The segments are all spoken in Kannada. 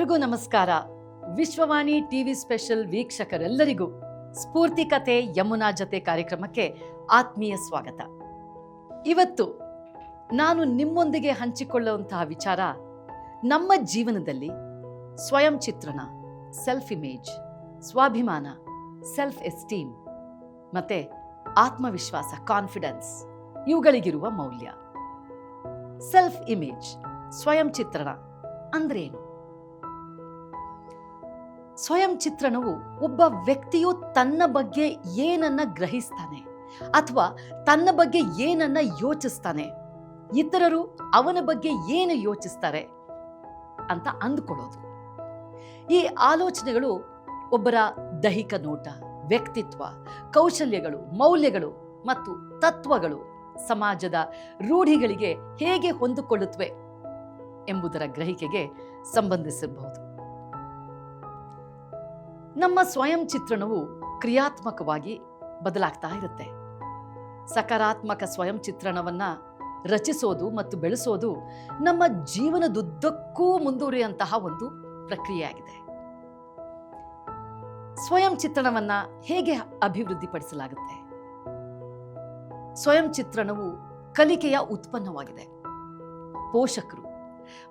ಎಲ್ರಿಗೂ ನಮಸ್ಕಾರ. ವಿಶ್ವವಾಣಿ ಟಿವಿ ಸ್ಪೆಷಲ್ ವೀಕ್ಷಕರೆಲ್ಲರಿಗೂ ಸ್ಫೂರ್ತಿ ಕತೆ ಯಮುನಾ ಜತೆ ಕಾರ್ಯಕ್ರಮಕ್ಕೆ ಆತ್ಮೀಯ ಸ್ವಾಗತ. ಇವತ್ತು ನಾನು ನಿಮ್ಮೊಂದಿಗೆ ಹಂಚಿಕೊಳ್ಳುವಂತಹ ವಿಚಾರ ನಮ್ಮ ಜೀವನದಲ್ಲಿ ಸ್ವಯಂ ಚಿತ್ರಣ ಸೆಲ್ಫ್ ಇಮೇಜ್ ಸ್ವಾಭಿಮಾನ ಸೆಲ್ಫ್ ಎಸ್ಟೀಮ್ ಮತ್ತೆ ಆತ್ಮವಿಶ್ವಾಸ ಕಾನ್ಫಿಡೆನ್ಸ್ ಇವುಗಳಿಗಿರುವ ಮೌಲ್ಯ. ಸೆಲ್ಫ್ ಇಮೇಜ್ ಸ್ವಯಂ ಚಿತ್ರಣ ಅಂದ್ರೇನು? ಸ್ವಯಂ ಚಿತ್ರಣವು ಒಬ್ಬ ವ್ಯಕ್ತಿಯು ತನ್ನ ಬಗ್ಗೆ ಏನನ್ನ ಗ್ರಹಿಸ್ತಾನೆ ಅಥವಾ ತನ್ನ ಬಗ್ಗೆ ಏನನ್ನ ಯೋಚಿಸ್ತಾನೆ. ಇತರರು ಅವನ ಬಗ್ಗೆ ಏನು ಯೋಚಿಸ್ತಾರೆ ಅಂತ ಅಂದ್ಕೊಳ್ಳೋದು. ಈ ಆಲೋಚನೆಗಳು ಒಬ್ಬರ ದೈಹಿಕ ನೋಟ, ವ್ಯಕ್ತಿತ್ವ, ಕೌಶಲ್ಯಗಳು, ಮೌಲ್ಯಗಳು ಮತ್ತು ತತ್ವಗಳು ಸಮಾಜದ ರೂಢಿಗಳಿಗೆ ಹೇಗೆ ಹೊಂದಿಕೊಳ್ಳುತ್ತವೆ ಎಂಬುದರ ಗ್ರಹಿಕೆಗೆ ಸಂಬಂಧಿಸಬಹುದು. ನಮ್ಮ ಸ್ವಯಂ ಚಿತ್ರಣವು ಕ್ರಿಯಾತ್ಮಕವಾಗಿ ಬದಲಾಗ್ತಾ ಇರುತ್ತೆ. ಸಕಾರಾತ್ಮಕ ಸ್ವಯಂ ಚಿತ್ರಣವನ್ನು ರಚಿಸೋದು ಮತ್ತು ಬೆಳೆಸೋದು ನಮ್ಮ ಜೀವನದುದ್ದಕ್ಕೂ ಮುಂದುವರಿಯುವಂತಹ ಒಂದು ಪ್ರಕ್ರಿಯೆಯಾಗಿದೆ. ಸ್ವಯಂ ಚಿತ್ರಣವನ್ನು ಹೇಗೆ ಅಭಿವೃದ್ಧಿಪಡಿಸಲಾಗುತ್ತೆ? ಸ್ವಯಂ ಚಿತ್ರಣವು ಕಲಿಕೆಯ ಉತ್ಪನ್ನವಾಗಿದೆ. ಪೋಷಕರು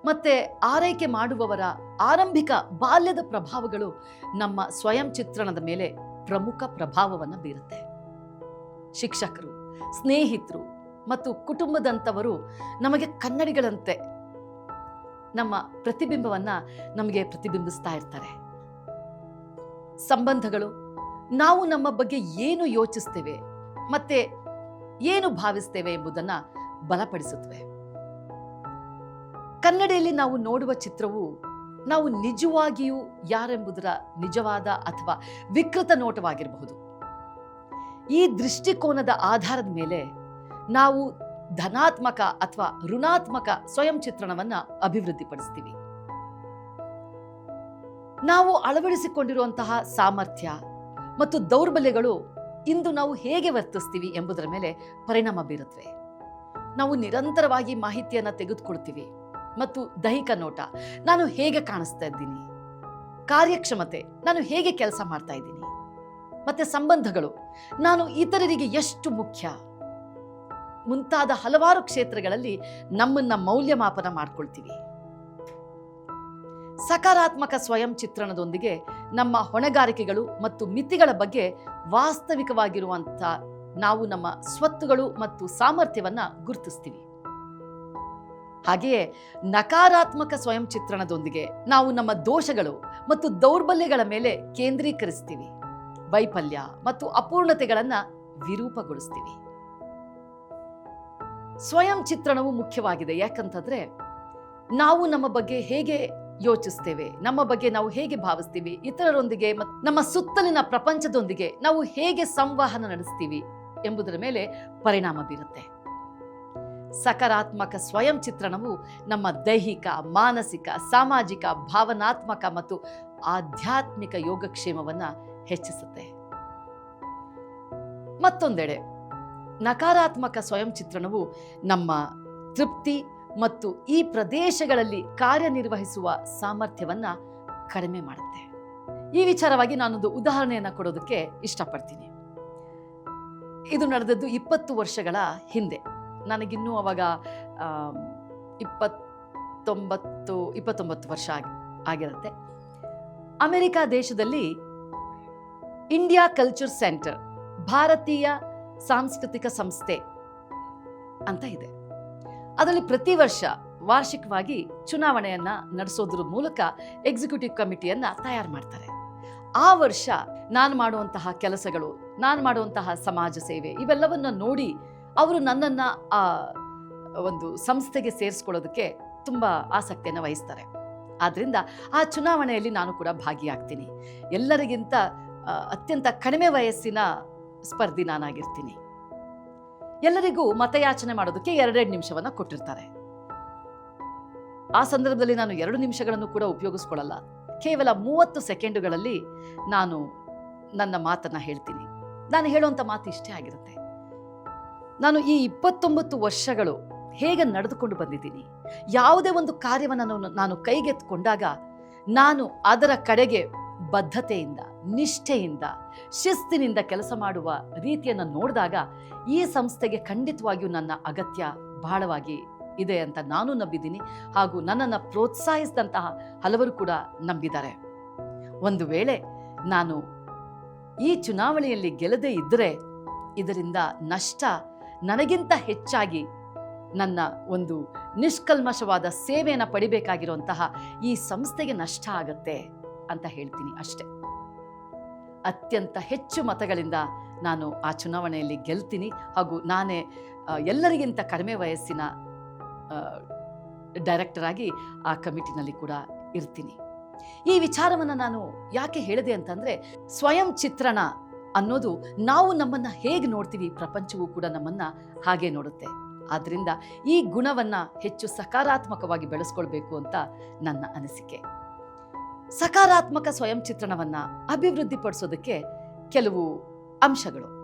ಮತ್ತೆ ಆರೈಕೆ ಮಾಡುವವರ ಆರಂಭಿಕ ಬಾಲ್ಯದ ಪ್ರಭಾವಗಳು ನಮ್ಮ ಸ್ವಯಂ ಚಿತ್ರಣದ ಮೇಲೆ ಪ್ರಮುಖ ಪ್ರಭಾವವನ್ನು ಬೀರುತ್ತೆ. ಶಿಕ್ಷಕರು, ಸ್ನೇಹಿತರು ಮತ್ತು ಕುಟುಂಬದಂಥವರು ನಮಗೆ ಕನ್ನಡಿಗಳಂತೆ ನಮ್ಮ ಪ್ರತಿಬಿಂಬವನ್ನ ನಮಗೆ ಪ್ರತಿಬಿಂಬಿಸ್ತಾ ಇರ್ತಾರೆ. ಸಂಬಂಧಗಳು, ನಾವು ನಮ್ಮ ಬಗ್ಗೆ ಏನು ಯೋಚಿಸ್ತೇವೆ ಮತ್ತೆ ಏನು ಭಾವಿಸ್ತೇವೆ ಎಂಬುದನ್ನ ಬಲಪಡಿಸುತ್ತವೆ. ಕನ್ನಡಿಯಲ್ಲಿ ನಾವು ನೋಡುವ ಚಿತ್ರವು ನಾವು ನಿಜವಾಗಿಯೂ ಯಾರೆಂಬುದರ ನಿಜವಾದ ಅಥವಾ ವಿಕೃತ ನೋಟವಾಗಿರಬಹುದು. ಈ ದೃಷ್ಟಿಕೋನದ ಆಧಾರದ ಮೇಲೆ ನಾವು ಧನಾತ್ಮಕ ಅಥವಾ ಋಣಾತ್ಮಕ ಸ್ವಯಂ ಚಿತ್ರಣವನ್ನು ಅಭಿವೃದ್ಧಿಪಡಿಸ್ತೀವಿ. ನಾವು ಅಳವಡಿಸಿಕೊಂಡಿರುವಂತಹ ಸಾಮರ್ಥ್ಯ ಮತ್ತು ದೌರ್ಬಲ್ಯಗಳು ಇಂದು ನಾವು ಹೇಗೆ ವರ್ತಿಸ್ತೀವಿ ಎಂಬುದರ ಮೇಲೆ ಪರಿಣಾಮ ಬೀರುತ್ತವೆ. ನಾವು ನಿರಂತರವಾಗಿ ಮಾಹಿತಿಯನ್ನು ತೆಗೆದುಕೊಳ್ತೀವಿ. ಮತ್ತು ದೈಹಿಕ ನೋಟ. ನಾನು ಹೇಗೆ ಕಾಣಿಸ್ತಾ ಇದ್ದೀನಿ? ಕಾರ್ಯಕ್ಷಮತೆ, ನಾನು ಹೇಗೆ ಕೆಲಸ ಮಾಡ್ತಾ ಇದ್ದೀನಿ? ಮತ್ತೆ ಸಂಬಂಧಗಳು. ನಾನು ಇತರರಿಗೆ ಎಷ್ಟು ಮುಖ್ಯ? ಮುಂತಾದ ಹಲವಾರು ಕ್ಷೇತ್ರಗಳಲ್ಲಿ ನಮ್ಮನ್ನ ಮೌಲ್ಯಮಾಪನ ಮಾಡ್ಕೊಳ್ತೀವಿ. ಸಕಾರಾತ್ಮಕ ಸ್ವಯಂ ಚಿತ್ರಣದೊಂದಿಗೆ ನಮ್ಮ ಹೊಣೆಗಾರಿಕೆಗಳು ಮತ್ತು ಮಿತಿಗಳ ಬಗ್ಗೆ ವಾಸ್ತವಿಕವಾಗಿರುವಂಥ ನಾವು ನಮ್ಮ ಸ್ವತ್ತುಗಳು ಮತ್ತು ಸಾಮರ್ಥ್ಯವನ್ನು ಗುರುತಿಸ್ತೀವಿ. ಹಾಗೆಯೇ ನಕಾರಾತ್ಮಕ ಸ್ವಯಂ ಚಿತ್ರಣದೊಂದಿಗೆ ನಾವು ನಮ್ಮ ದೋಷಗಳು ಮತ್ತು ದೌರ್ಬಲ್ಯಗಳ ಮೇಲೆ ಕೇಂದ್ರೀಕರಿಸ್ತೀವಿ. ವೈಫಲ್ಯ ಮತ್ತು ಅಪೂರ್ಣತೆಗಳನ್ನು ವಿರೂಪಗೊಳಿಸ್ತೀವಿ. ಸ್ವಯಂ ಚಿತ್ರಣವು ಮುಖ್ಯವಾಗಿದೆ. ಯಾಕಂತಂದ್ರೆ ನಾವು ನಮ್ಮ ಬಗ್ಗೆ ಹೇಗೆ ಯೋಚಿಸ್ತೇವೆ, ನಮ್ಮ ಬಗ್ಗೆ ನಾವು ಹೇಗೆ ಭಾವಿಸ್ತೀವಿ, ಇತರರೊಂದಿಗೆ ಮತ್ತು ನಮ್ಮ ಸುತ್ತಲಿನ ಪ್ರಪಂಚದೊಂದಿಗೆ ನಾವು ಹೇಗೆ ಸಂವಹನ ನಡೆಸ್ತೀವಿ ಎಂಬುದರ ಮೇಲೆ ಪರಿಣಾಮ ಬೀರುತ್ತೆ. ಸಕಾರಾತ್ಮಕ ಸ್ವಯಂ ಚಿತ್ರಣವು ನಮ್ಮ ದೈಹಿಕ, ಮಾನಸಿಕ, ಸಾಮಾಜಿಕ, ಭಾವನಾತ್ಮಕ ಮತ್ತು ಆಧ್ಯಾತ್ಮಿಕ ಯೋಗಕ್ಷೇಮವನ್ನು ಹೆಚ್ಚಿಸುತ್ತೆ. ಮತ್ತೊಂದೆಡೆ, ನಕಾರಾತ್ಮಕ ಸ್ವಯಂ ಚಿತ್ರಣವು ನಮ್ಮ ತೃಪ್ತಿ ಮತ್ತು ಈ ಪ್ರದೇಶಗಳಲ್ಲಿ ಕಾರ್ಯನಿರ್ವಹಿಸುವ ಸಾಮರ್ಥ್ಯವನ್ನ ಕಡಿಮೆ ಮಾಡುತ್ತೆ. ಈ ವಿಚಾರವಾಗಿ ನಾನೊಂದು ಉದಾಹರಣೆಯನ್ನು ಕೊಡೋದಕ್ಕೆ ಇಷ್ಟಪಡ್ತೀನಿ. ಇದು ನಡೆದದ್ದು ಇಪ್ಪತ್ತು ವರ್ಷಗಳ ಹಿಂದೆ. ನನಗಿನ್ನೂ ಅವಾಗ ಇಪ್ಪತ್ತೊಂಬತ್ತು ಇಪ್ಪತ್ತೊಂಬತ್ತು ವರ್ಷ ಆಗಿ, ಆಗಿರುತ್ತೆ. ಅಮೆರಿಕಾ ದೇಶದಲ್ಲಿ ಇಂಡಿಯಾ ಕಲ್ಚರ್ ಸೆಂಟರ್, ಭಾರತೀಯ ಸಾಂಸ್ಕೃತಿಕ ಸಂಸ್ಥೆ ಅಂತ ಇದೆ. ಅದರಲ್ಲಿ ಪ್ರತಿ ವರ್ಷ ವಾರ್ಷಿಕವಾಗಿ ಚುನಾವಣೆಯನ್ನು ನಡೆಸೋದ್ರ ಮೂಲಕ ಎಕ್ಸಿಕ್ಯೂಟಿವ್ ಕಮಿಟಿಯನ್ನು ತಯಾರು ಮಾಡ್ತಾರೆ. ಆ ವರ್ಷ ನಾನು ಮಾಡುವಂತಹ ಕೆಲಸಗಳು, ನಾನು ಮಾಡುವಂತಹ ಸಮಾಜ ಸೇವೆ, ಇವೆಲ್ಲವನ್ನು ನೋಡಿ ಅವರು ನನ್ನನ್ನು, ಆ, ಒಂದು ಸಂಸ್ಥೆಗೆ ಸೇರಿಸ್ಕೊಳ್ಳೋದಕ್ಕೆ ತುಂಬ ಆಸಕ್ತಿಯನ್ನು ವಹಿಸ್ತಾರೆ. ಆದ್ದರಿಂದ ಆ ಚುನಾವಣೆಯಲ್ಲಿ ನಾನು ಕೂಡ ಭಾಗಿಯಾಗ್ತೀನಿ. ಎಲ್ಲರಿಗಿಂತ ಅತ್ಯಂತ ಕಡಿಮೆ ವಯಸ್ಸಿನ ಸ್ಪರ್ಧಿ ನಾನಾಗಿರ್ತೀನಿ. ಎಲ್ಲರಿಗೂ ಮತಯಾಚನೆ ಮಾಡೋದಕ್ಕೆ ಎರಡೆರಡು ನಿಮಿಷವನ್ನು ಕೊಟ್ಟಿರ್ತಾರೆ. ಆ ಸಂದರ್ಭದಲ್ಲಿ ನಾನು ಎರಡು ನಿಮಿಷಗಳನ್ನು ಕೂಡ ಉಪಯೋಗಿಸ್ಕೊಳ್ಳಲ್ಲ. ಕೇವಲ ಮೂವತ್ತು ಸೆಕೆಂಡುಗಳಲ್ಲಿ ನಾನು ನನ್ನ ಮಾತನ್ನು ಹೇಳ್ತೀನಿ. ನಾನು ಹೇಳುವಂಥ ಮಾತು ಇಷ್ಟೇ ಆಗಿರುತ್ತೆ. ನಾನು ಈ ಇಪ್ಪತ್ತೊಂಬತ್ತು ವರ್ಷಗಳು ಹೇಗೆ ನಡೆದುಕೊಂಡು ಬಂದಿದ್ದೀನಿ? ಯಾವುದೇ ಒಂದು ಕಾರ್ಯವನ್ನು ನಾನು ಕೈಗೆತ್ತಿಕೊಂಡಾಗ ನಾನು ಅದರ ಕಡೆಗೆ ಬದ್ಧತೆಯಿಂದ, ನಿಷ್ಠೆಯಿಂದ, ಶಿಸ್ತಿನಿಂದ ಕೆಲಸ ಮಾಡುವ ರೀತಿಯನ್ನು ನೋಡಿದಾಗ ಈ ಸಂಸ್ಥೆಗೆ ಖಂಡಿತವಾಗಿಯೂ ನನ್ನ ಅಗತ್ಯ ಬಹಳವಾಗಿ ಇದೆ ಅಂತ ನಾನು ನಂಬಿದ್ದೀನಿ ಹಾಗೂ ನನ್ನನ್ನು ಪ್ರೋತ್ಸಾಹಿಸಿದಂತಹ ಹಲವರು ಕೂಡ ನಂಬಿದ್ದಾರೆ. ಒಂದು ವೇಳೆ ನಾನು ಈ ಚುನಾವಣೆಯಲ್ಲಿ ಗೆಲ್ಲದೇ ಇದ್ದರೆ ಇದರಿಂದ ನಷ್ಟ ನನಗಿಂತ ಹೆಚ್ಚಾಗಿ ನನ್ನ ಒಂದು ನಿಷ್ಕಲ್ಮಶವಾದ ಸೇವೆಯನ್ನು ಪಡಿಬೇಕಾಗಿರುವಂತಹ ಈ ಸಂಸ್ಥೆಗೆ ನಷ್ಟ ಆಗತ್ತೆ ಅಂತ ಹೇಳ್ತೀನಿ ಅಷ್ಟೆ. ಅತ್ಯಂತ ಹೆಚ್ಚು ಮತಗಳಿಂದ ನಾನು ಆ ಚುನಾವಣೆಯಲ್ಲಿ ಗೆಲ್ತೀನಿ ಹಾಗೂ ನಾನೇ ಎಲ್ಲರಿಗಿಂತ ಕಡಿಮೆ ವಯಸ್ಸಿನ ಡೈರೆಕ್ಟರ್ ಆಗಿ ಆ ಕಮಿಟಿನಲ್ಲಿ ಕೂಡ ಇರ್ತೀನಿ. ಈ ವಿಚಾರವನ್ನು ನಾನು ಯಾಕೆ ಹೇಳಿದೆ ಅಂತಂದರೆ, ಸ್ವಯಂ ಚಿತ್ರಣ ಅನ್ನೋದು ನಾವು ನಮ್ಮನ್ನ ಹೇಗೆ ನೋಡ್ತೀವಿ ಪ್ರಪಂಚವೂ ಕೂಡ ನಮ್ಮನ್ನ ಹಾಗೆ ನೋಡುತ್ತೆ. ಆದ್ರಿಂದ ಈ ಗುಣವನ್ನ ಹೆಚ್ಚು ಸಕಾರಾತ್ಮಕವಾಗಿ ಬೆಳೆಸ್ಕೊಳ್ಬೇಕು ಅಂತ ನನ್ನ ಅನಿಸಿಕೆ. ಸಕಾರಾತ್ಮಕ ಸ್ವಯಂ ಚಿತ್ರಣವನ್ನ ಅಭಿವೃದ್ಧಿಪಡಿಸೋದಕ್ಕೆ ಕೆಲವು ಅಂಶಗಳು.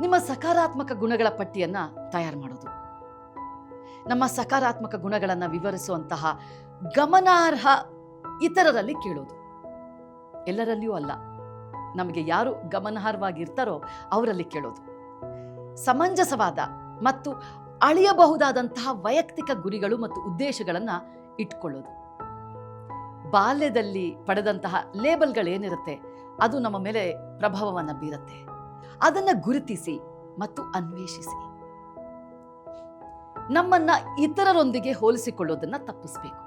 ನಿಮ್ಮ ಸಕಾರಾತ್ಮಕ ಗುಣಗಳ ಪಟ್ಟಿಯನ್ನ ತಯಾರು ಮಾಡೋದು. ನಮ್ಮ ಸಕಾರಾತ್ಮಕ ಗುಣಗಳನ್ನ ವಿವರಿಸುವಂತಹ ಗಮನಾರ್ಹ ಇತರರಲ್ಲಿ ಕೇಳೋದು. ಎಲ್ಲರಲ್ಲಿಯೂ ಅಲ್ಲ. ನಮಗೆ ಯಾರು ಗಮನಾರ್ಹವಾಗಿರ್ತಾರೋ ಅವರಲ್ಲಿ ಕೇಳೋದು. ಸಮಂಜಸವಾದ ಮತ್ತು ಅಳಿಯಬಹುದಾದಂತಹ ವೈಯಕ್ತಿಕ ಗುರಿಗಳು ಮತ್ತು ಉದ್ದೇಶಗಳನ್ನು ಇಟ್ಕೊಳ್ಳೋದು. ಬಾಲ್ಯದಲ್ಲಿ ಪಡೆದಂತಹ ಲೇಬಲ್ಗಳೇನಿರುತ್ತೆ, ಅದು ನಮ್ಮ ಮೇಲೆ ಪ್ರಭಾವವನ್ನು ಬೀರುತ್ತೆ. ಅದನ್ನ ಗುರುತಿಸಿ ಮತ್ತು ಅನ್ವೇಷಿಸಿ. ನಮ್ಮನ್ನ ಇತರರೊಂದಿಗೆ ಹೋಲಿಸಿಕೊಳ್ಳೋದನ್ನ ತಪ್ಪಿಸಬೇಕು.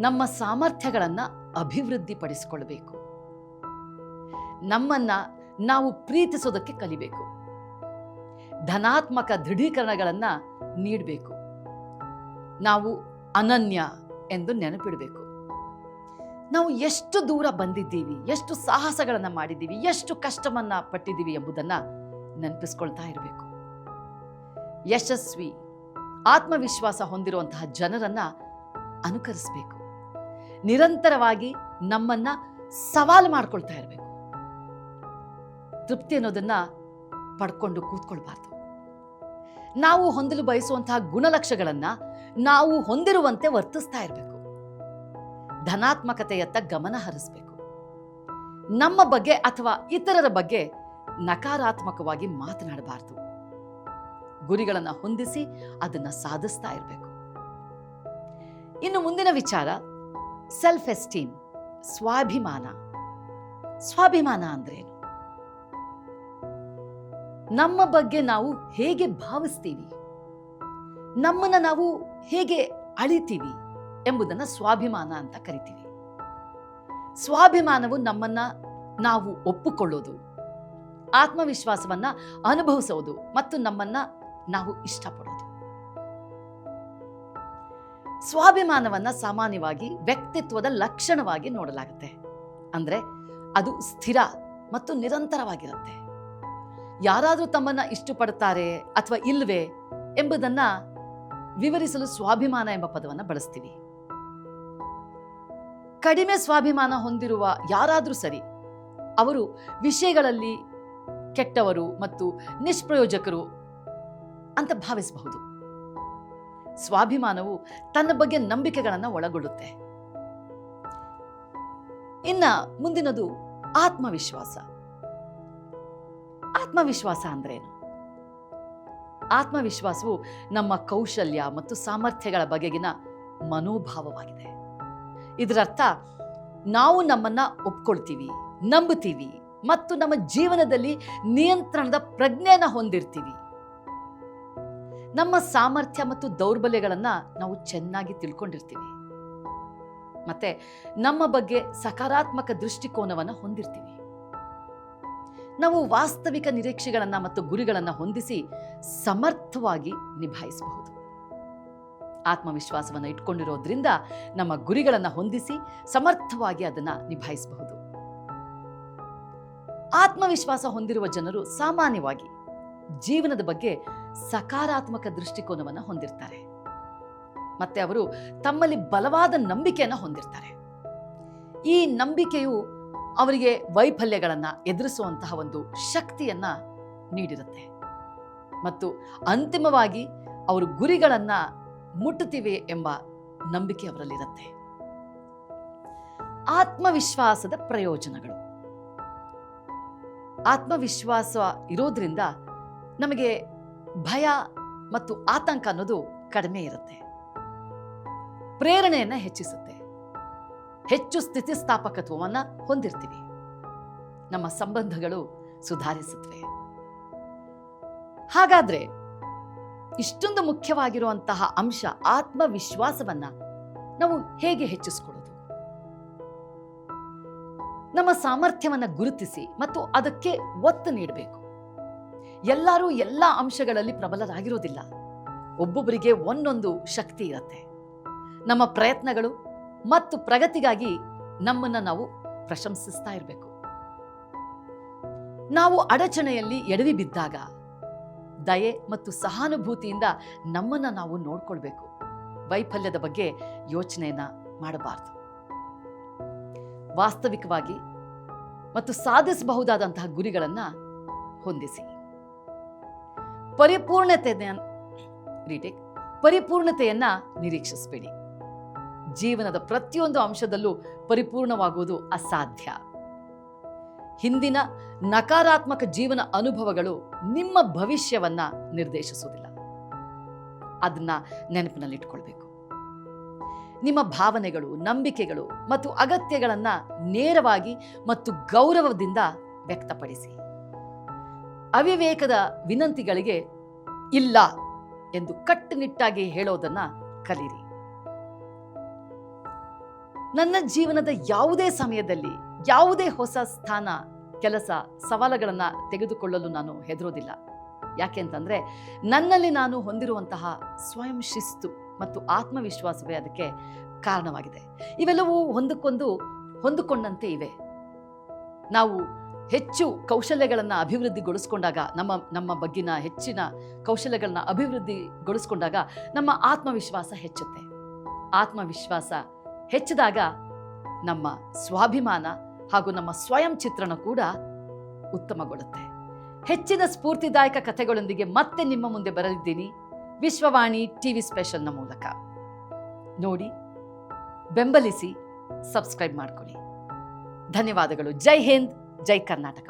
ನಮ್ಮ ಸಾಮರ್ಥ್ಯಗಳನ್ನ ಅಭಿವೃದ್ಧಿಪಡಿಸಿಕೊಳ್ಬೇಕು. ನಮ್ಮನ್ನ ನಾವು ಪ್ರೀತಿಸೋದಕ್ಕೆ ಕಲಿಬೇಕು. ಧನಾತ್ಮಕ ದೃಢೀಕರಣಗಳನ್ನ ನೀಡಬೇಕು. ನಾವು ಅನನ್ಯ ಎಂದು ನೆನಪಿಡಬೇಕು. ನಾವು ಎಷ್ಟು ದೂರ ಬಂದಿದ್ದೀವಿ, ಎಷ್ಟು ಸಾಹಸಗಳನ್ನ ಮಾಡಿದ್ದೀವಿ, ಎಷ್ಟು ಕಷ್ಟವನ್ನ ಪಟ್ಟಿದ್ದೀವಿ ಎಂಬುದನ್ನ ನೆನಪಿಸ್ಕೊಳ್ತಾ ಇರಬೇಕು. ಯಶಸ್ವಿ, ಆತ್ಮವಿಶ್ವಾಸ ಹೊಂದಿರುವಂತಹ ಜನರನ್ನ ಅನುಕರಿಸಬೇಕು. ನಿರಂತರವಾಗಿ ನಮ್ಮನ್ನ ಸವಾಲು ಮಾಡ್ಕೊಳ್ತಾ ಇರಬೇಕು. ತೃಪ್ತಿ ಅನ್ನೋದನ್ನ ಪಡ್ಕೊಂಡು ಕೂತ್ಕೊಳ್ಬಾರ್ದು. ನಾವು ಹೊಂದಲು ಬಯಸುವಂತಹ ಗುಣಲಕ್ಷಗಳನ್ನ ನಾವು ಹೊಂದಿರುವಂತೆ ವರ್ತಿಸ್ತಾ ಇರಬೇಕು. ಧನಾತ್ಮಕತೆಯತ್ತ ಗಮನ ಹರಿಸಬೇಕು. ನಮ್ಮ ಬಗ್ಗೆ ಅಥವಾ ಇತರರ ಬಗ್ಗೆ ನಕಾರಾತ್ಮಕವಾಗಿ ಮಾತನಾಡಬಾರದು. ಗುರಿಗಳನ್ನು ಹೊಂದಿಸಿ ಅದನ್ನ ಸಾಧಿಸ್ತಾ ಇರಬೇಕು. ಇನ್ನು ಮುಂದಿನ ವಿಚಾರ ಸೆಲ್ಫ್ ಎಸ್ಟೀಮ್ ಸ್ವಾಭಿಮಾನ. ಸ್ವಾಭಿಮಾನ ಅಂದ್ರೇನು? ನಮ್ಮ ಬಗ್ಗೆ ನಾವು ಹೇಗೆ ಭಾವಿಸ್ತೀವಿ? ನಮ್ಮನ್ನ ನಾವು ಹೇಗೆ ಅಳಿತೀವಿ ಎಂಬುದನ್ನ ಸ್ವಾಭಿಮಾನ ಅಂತ ಕರಿತೀವಿ. ಸ್ವಾಭಿಮಾನವು ನಮ್ಮನ್ನ ನಾವು ಒಪ್ಪಿಕೊಳ್ಳೋದು, ಆತ್ಮವಿಶ್ವಾಸವನ್ನ ಅನುಭವಿಸೋದು ಮತ್ತು ನಮ್ಮನ್ನ ನಾವು ಇಷ್ಟಪಡೋದು. ಸ್ವಾಭಿಮಾನವನ್ನ ಸಾಮಾನ್ಯವಾಗಿ ವ್ಯಕ್ತಿತ್ವದ ಲಕ್ಷಣವಾಗಿ ನೋಡಲಾಗುತ್ತೆ. ಅಂದ್ರೆ ಅದು ಸ್ಥಿರ ಮತ್ತು ನಿರಂತರವಾಗಿರುತ್ತೆ. ಯಾರಾದರೂ ತಮ್ಮನ್ನ ಇಷ್ಟಪಡ್ತಾರೆ ಅಥವಾ ಇಲ್ವೇ ಎಂಬುದನ್ನ ವಿವರಿಸಲು ಸ್ವಾಭಿಮಾನ ಎಂಬ ಪದವನ್ನು ಬಳಸ್ತೀವಿ. ಕಡಿಮೆ ಸ್ವಾಭಿಮಾನ ಹೊಂದಿರುವ ಯಾರಾದರೂ ಸರಿ, ಅವರು ವಿಷಯಗಳಲ್ಲಿ ಕೆಟ್ಟವರು ಮತ್ತು ನಿಷ್ಪ್ರಯೋಜಕರು ಅಂತ ಭಾವಿಸಬಹುದು. ಸ್ವಾಭಿಮಾನವು ತನ್ನ ಬಗ್ಗೆ ನಂಬಿಕೆಗಳನ್ನು ಒಳಗೊಳ್ಳುತ್ತೆ. ಇನ್ನ ಮುಂದಿನದು ಆತ್ಮವಿಶ್ವಾಸ. ಆತ್ಮವಿಶ್ವಾಸ ಅಂದ್ರೇನು? ಆತ್ಮವಿಶ್ವಾಸವು ನಮ್ಮ ಕೌಶಲ್ಯ ಮತ್ತು ಸಾಮರ್ಥ್ಯಗಳ ಬಗೆಗಿನ ಮನೋಭಾವವಾಗಿದೆ. ಇದರರ್ಥ, ನಾವು ನಮ್ಮನ್ನ ಒಪ್ಕೊಳ್ತೀವಿ, ನಂಬುತ್ತೀವಿ ಮತ್ತು ನಮ್ಮ ಜೀವನದಲ್ಲಿ ನಿಯಂತ್ರಣದ ಪ್ರಜ್ಞೆಯನ್ನ ಹೊಂದಿರ್ತೀವಿ. ನಮ್ಮ ಸಾಮರ್ಥ್ಯ ಮತ್ತು ದೌರ್ಬಲ್ಯಗಳನ್ನು ನಾವು ಚೆನ್ನಾಗಿ ತಿಳ್ಕೊಂಡಿರ್ತೀವಿ. ಮತ್ತೆ ನಮ್ಮ ಬಗ್ಗೆ ಸಕಾರಾತ್ಮಕ ದೃಷ್ಟಿಕೋನವನ್ನು ಹೊಂದಿರ್ತೀವಿ. ನಾವು ವಾಸ್ತವಿಕ ನಿರೀಕ್ಷೆಗಳನ್ನು ಮತ್ತು ಗುರಿಗಳನ್ನು ಹೊಂದಿಸಿ ಸಮರ್ಥವಾಗಿ ನಿಭಾಯಿಸಬಹುದು. ಆತ್ಮವಿಶ್ವಾಸವನ್ನು ಇಟ್ಕೊಂಡಿರೋದ್ರಿಂದ ನಮ್ಮ ಗುರಿಗಳನ್ನು ಹೊಂದಿಸಿ ಸಮರ್ಥವಾಗಿ ಅದನ್ನು ನಿಭಾಯಿಸಬಹುದು. ಆತ್ಮವಿಶ್ವಾಸ ಹೊಂದಿರುವ ಜನರು ಸಾಮಾನ್ಯವಾಗಿ ಜೀವನದ ಬಗ್ಗೆ ಸಕಾರಾತ್ಮಕ ದೃಷ್ಟಿಕೋನವನ್ನು ಹೊಂದಿರ್ತಾರೆ. ಮತ್ತೆ ಅವರು ತಮ್ಮಲ್ಲಿ ಬಲವಾದ ನಂಬಿಕೆಯನ್ನು ಹೊಂದಿರ್ತಾರೆ. ಈ ನಂಬಿಕೆಯು ಅವರಿಗೆ ವೈಫಲ್ಯಗಳನ್ನು ಎದುರಿಸುವಂತಹ ಒಂದು ಶಕ್ತಿಯನ್ನ ನೀಡಿರುತ್ತೆ. ಮತ್ತು ಅಂತಿಮವಾಗಿ ಅವರು ಗುರಿಗಳನ್ನು ಮುಟ್ಟುತ್ತಿವೆ ಎಂಬ ನಂಬಿಕೆ ಅವರಲ್ಲಿರುತ್ತೆ. ಆತ್ಮವಿಶ್ವಾಸದ ಪ್ರಯೋಜನಗಳು. ಆತ್ಮವಿಶ್ವಾಸ ಇರೋದ್ರಿಂದ ನಮಗೆ ಭಯ ಮತ್ತು ಆತಂಕ ಅನ್ನೋದು ಕಡಿಮೆ ಇರುತ್ತೆ. ಪ್ರೇರಣೆಯನ್ನು ಹೆಚ್ಚಿಸುತ್ತೆ. ಹೆಚ್ಚು ಸ್ಥಿತಿಸ್ಥಾಪಕತ್ವವನ್ನು ಹೊಂದಿರ್ತೀವಿ. ನಮ್ಮ ಸಂಬಂಧಗಳು ಸುಧಾರಿಸುತ್ತವೆ ಹಾಗಾದ್ರೆ ಇಷ್ಟೊಂದು ಮುಖ್ಯವಾಗಿರುವಂತಹ ಅಂಶ ಆತ್ಮವಿಶ್ವಾಸವನ್ನ ನಾವು ಹೇಗೆ ಹೆಚ್ಚಿಸಿಕೊಳ್ಳೋದು? ನಮ್ಮ ಸಾಮರ್ಥ್ಯವನ್ನು ಗುರುತಿಸಿ ಮತ್ತು ಅದಕ್ಕೆ ಒತ್ತು ನೀಡಬೇಕು. ಎಲ್ಲರೂ ಎಲ್ಲ ಅಂಶಗಳಲ್ಲಿ ಪ್ರಬಲರಾಗಿರೋದಿಲ್ಲ. ಒಬ್ಬೊಬ್ಬರಿಗೆ ಒಂದೊಂದು ಶಕ್ತಿ ಇರುತ್ತೆ. ನಮ್ಮ ಪ್ರಯತ್ನಗಳು ಮತ್ತು ಪ್ರಗತಿಗಾಗಿ ನಮ್ಮನ್ನ ನಾವು ಪ್ರಶಂಸಿಸ್ತಾ ಇರಬೇಕು. ನಾವು ಅಡಚಣೆಯಲ್ಲಿ ಎಡವಿ ಬಿದ್ದಾಗ, ದಯೆ ಮತ್ತು ಸಹಾನುಭೂತಿಯಿಂದ ನಮ್ಮನ್ನ ನಾವು ನೋಡ್ಕೊಳ್ಬೇಕು. ವೈಫಲ್ಯದ ಬಗ್ಗೆ ಯೋಚನೆಯನ್ನ ಮಾಡಬಾರದು. ವಾಸ್ತವಿಕವಾಗಿ ಮತ್ತು ಸಾಧಿಸಬಹುದಾದಂತಹ ಗುರಿಗಳನ್ನು ಹೊಂದಿಸಿ. ಪರಿಪೂರ್ಣತೆಯ ಪರಿಪೂರ್ಣತೆಯನ್ನ ನಿರೀಕ್ಷಿಸಬೇಡಿ. ಜೀವನದ ಪ್ರತಿಯೊಂದು ಅಂಶದಲ್ಲೂ ಪರಿಪೂರ್ಣವಾಗುವುದು ಅಸಾಧ್ಯ. ಹಿಂದಿನ ನಕಾರಾತ್ಮಕ ಜೀವನ ಅನುಭವಗಳು ನಿಮ್ಮ ಭವಿಷ್ಯವನ್ನ ನಿರ್ದೇಶಿಸುವುದಿಲ್ಲ. ಅದನ್ನ ನೆನಪಿನಲ್ಲಿಟ್ಕೊಳ್ಬೇಕು. ನಿಮ್ಮ ಭಾವನೆಗಳು, ನಂಬಿಕೆಗಳು ಮತ್ತು ಅಗತ್ಯಗಳನ್ನು ನೇರವಾಗಿ ಮತ್ತು ಗೌರವದಿಂದ ವ್ಯಕ್ತಪಡಿಸಿ. ಅವಿವೇಕದ ವಿನಂತಿಗಳಿಗೆ ಇಲ್ಲ ಎಂದು ಕಟ್ಟುನಿಟ್ಟಾಗಿ ಹೇಳೋದನ್ನ ಕಲಿರಿ. ನನ್ನ ಜೀವನದ ಯಾವುದೇ ಸಮಯದಲ್ಲಿ, ಯಾವುದೇ ಹೊಸ ಸ್ಥಾನ, ಕೆಲಸ, ಸವಾಲುಗಳನ್ನು ತೆಗೆದುಕೊಳ್ಳಲು ನಾನು ಹೆದರೋದಿಲ್ಲ. ಯಾಕೆ ಅಂತಂದರೆ, ನನ್ನಲ್ಲಿ ನಾನು ಹೊಂದಿರುವಂತಹ ಸ್ವಯಂ ಶಿಸ್ತು ಮತ್ತು ಆತ್ಮವಿಶ್ವಾಸವೇ ಅದಕ್ಕೆ ಕಾರಣವಾಗಿದೆ. ಇವೆಲ್ಲವೂ ಒಂದಕ್ಕೊಂದು ಹೊಂದಿಕೊಂಡಂತೆ ಇವೆ. ನಾವು ಹೆಚ್ಚು ಕೌಶಲ್ಯಗಳನ್ನು ಅಭಿವೃದ್ಧಿಗೊಳಿಸ್ಕೊಂಡಾಗ, ನಮ್ಮ ನಮ್ಮ ಬಗ್ಗಿನ ಹೆಚ್ಚಿನ ಕೌಶಲ್ಯಗಳನ್ನ ಅಭಿವೃದ್ಧಿಗೊಳಿಸ್ಕೊಂಡಾಗ ನಮ್ಮ ಆತ್ಮವಿಶ್ವಾಸ ಹೆಚ್ಚುತ್ತೆ. ಆತ್ಮವಿಶ್ವಾಸ ಹೆಚ್ಚಿದಾಗ ನಮ್ಮ ಸ್ವಾಭಿಮಾನ ಹಾಗೂ ನಮ್ಮ ಸ್ವಯಂ ಚಿತ್ರಣ ಕೂಡ ಉತ್ತಮಗೊಳ್ಳುತ್ತೆ. ಹೆಚ್ಚಿನ ಸ್ಫೂರ್ತಿದಾಯಕ ಕಥೆಗಳೊಂದಿಗೆ ಮತ್ತೆ ನಿಮ್ಮ ಮುಂದೆ ಬರಲಿದ್ದೀನಿ. ವಿಶ್ವವಾಣಿ ಟಿವಿ ಸ್ಪೆಷಲ್ನ ಮೂಲಕ. ನೋಡಿ, ಬೆಂಬಲಿಸಿ, ಸಬ್ಸ್ಕ್ರೈಬ್ ಮಾಡ್ಕೊಳ್ಳಿ. ಧನ್ಯವಾದಗಳು. ಜೈ ಹಿಂದ್, ಜೈ ಕರ್ನಾಟಕ.